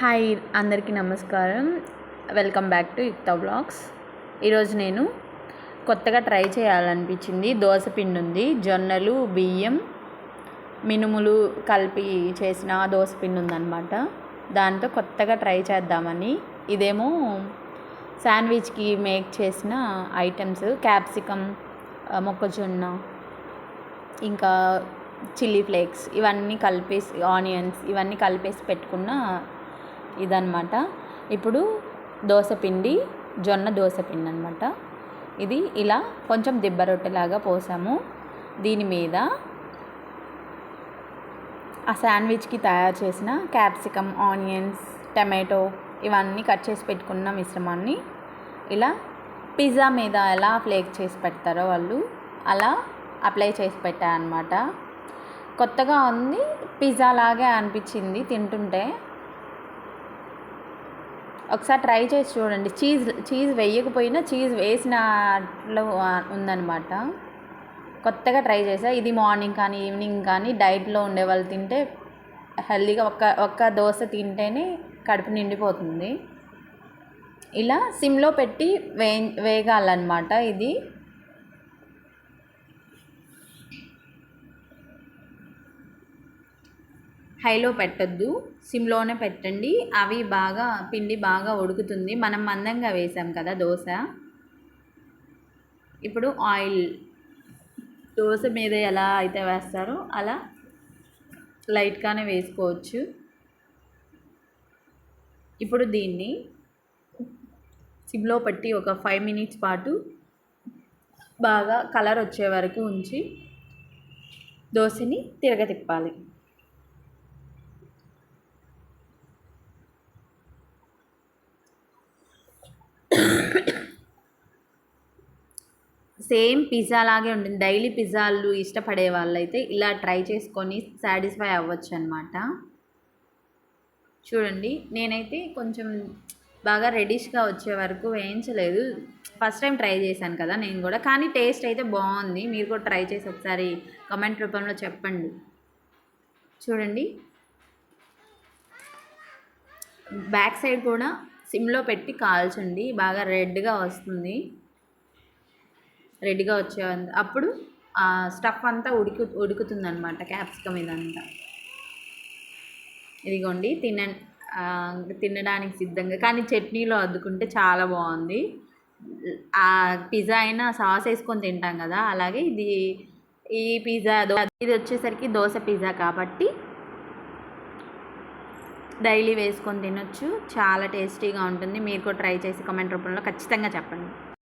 Hi అందరికీ నమస్కారం. Welcome back to Yukta blogs. ఈరోజు నేను కొత్తగా ట్రై చేయాలనిపించింది. దోశ పిండి ఉంది. జొన్నలు బియ్యం మినుములు కలిపి చేసిన దోశ పిండి ఉందన్నమాట. దాంతో కొత్తగా ట్రై చేద్దామని. ఇదేమో శాండ్విచ్కి మేక్ చేసిన ఐటమ్స్. క్యాప్సికమ్ మొక్కజొన్న ఇంకా చిల్లీ ఫ్లేక్స్. ఇవన్నీ కలిపేసి ఆనియన్స్ ఇవన్నీ కలిపేసి పెట్టుకున్న ఇదనమాట ఇప్పుడు దోశ పిండి జొన్న దోశ పిండి అనమాట ఇది ఇలా కొంచెం దిబ్బ రొట్టెలాగా పోసాము. దీని మీద ఆ శాండ్విచ్కి తయారు చేసిన క్యాప్సికమ్ ఆనియన్స్ టమాటో ఇవన్నీ కట్ చేసి పెట్టుకున్న మిశ్రమాన్ని ఇలా పిజ్జా మీద ఎలా ఫ్లేక్ చేసి పెడతారో వాళ్ళు అలా అప్లై చేసి పెట్టారనమాట కొత్తగా ఉంది పిజ్జా లాగే అనిపించింది తింటుంటే. ఒకసారి ట్రై చేసి చూడండి. చీజ్ చీజ్ వేయకపోయినా చీజ్ వేసినట్లు ఉందనమాట కొత్తగా ట్రై చేసా. ఇది మార్నింగ్ కానీ ఈవినింగ్ కానీ డైట్లో ఉండే వాళ్ళు తింటే హెల్దీగా ఒక్క ఒక్క దోశ తింటేనే కడుపు నిండిపోతుంది. ఇలా సిమ్లో పెట్టి వే వేగాలన్నమాట ఇది. హైలో పెట్టద్దు. సిమ్లోనే పెట్టండి. అవి బాగా పిండి బాగా ఉడుకుతుంది. మనం మందంగా వేసాం కదా దోశ. ఇప్పుడు ఆయిల్. దోశ మీద ఎలా అయితే వేస్తారో అలా లైట్గానే వేసుకోవచ్చు. ఇప్పుడు దీన్ని సిమ్లో పెట్టి ఒక ఫైవ్ మినిట్స్ పాటు బాగా కలర్ వచ్చే వరకు ఉంచి దోశని తిరగతిప్పాలి. సేమ్ పిజ్జా లాగే ఉంటుంది. డైలీ పిజ్జాలు ఇష్టపడే వాళ్ళైతే ఇలా ట్రై చేసుకొని సాటిస్ఫై అవ్వచ్చు అనమాట చూడండి నేనైతే కొంచెం బాగా రెడిష్గా వచ్చే వరకు వేయించలేదు. ఫస్ట్ టైం ట్రై చేశాను కదా నేను కూడా. కానీ టేస్ట్ అయితే బాగుంది. మీరు కూడా ట్రై చేసి ఒకసారి కమెంట్ రూపంలో చెప్పండి. చూడండి. బ్యాక్ సైడ్ కూడా సిమ్లో పెట్టి కాల్చండి. బాగా రెడ్గా వస్తుంది. రెడీగా వచ్చే అప్పుడు ఆ స్టఫ్ అంతా ఉడికి ఉడుకుతుందనమాట క్యాప్సికమ్ ఇదంతా. ఇదిగోండి తిన తినడానికి సిద్ధంగా కానీ చట్నీలో అద్దుకుంటే చాలా బాగుంది. ఆ పిజ్జా అయినా సాస్ వేసుకొని తింటాం కదా అలాగే ఇది ఈ పిజ్జా ఇది వచ్చేసరికి దోశ పిజ్జా కాబట్టి డైలీ వేసుకొని తినొచ్చు. చాలా టేస్టీగా ఉంటుంది. మీరు కూడా ట్రై చేసి కమెంట్ రూపంలో ఖచ్చితంగా చెప్పండి.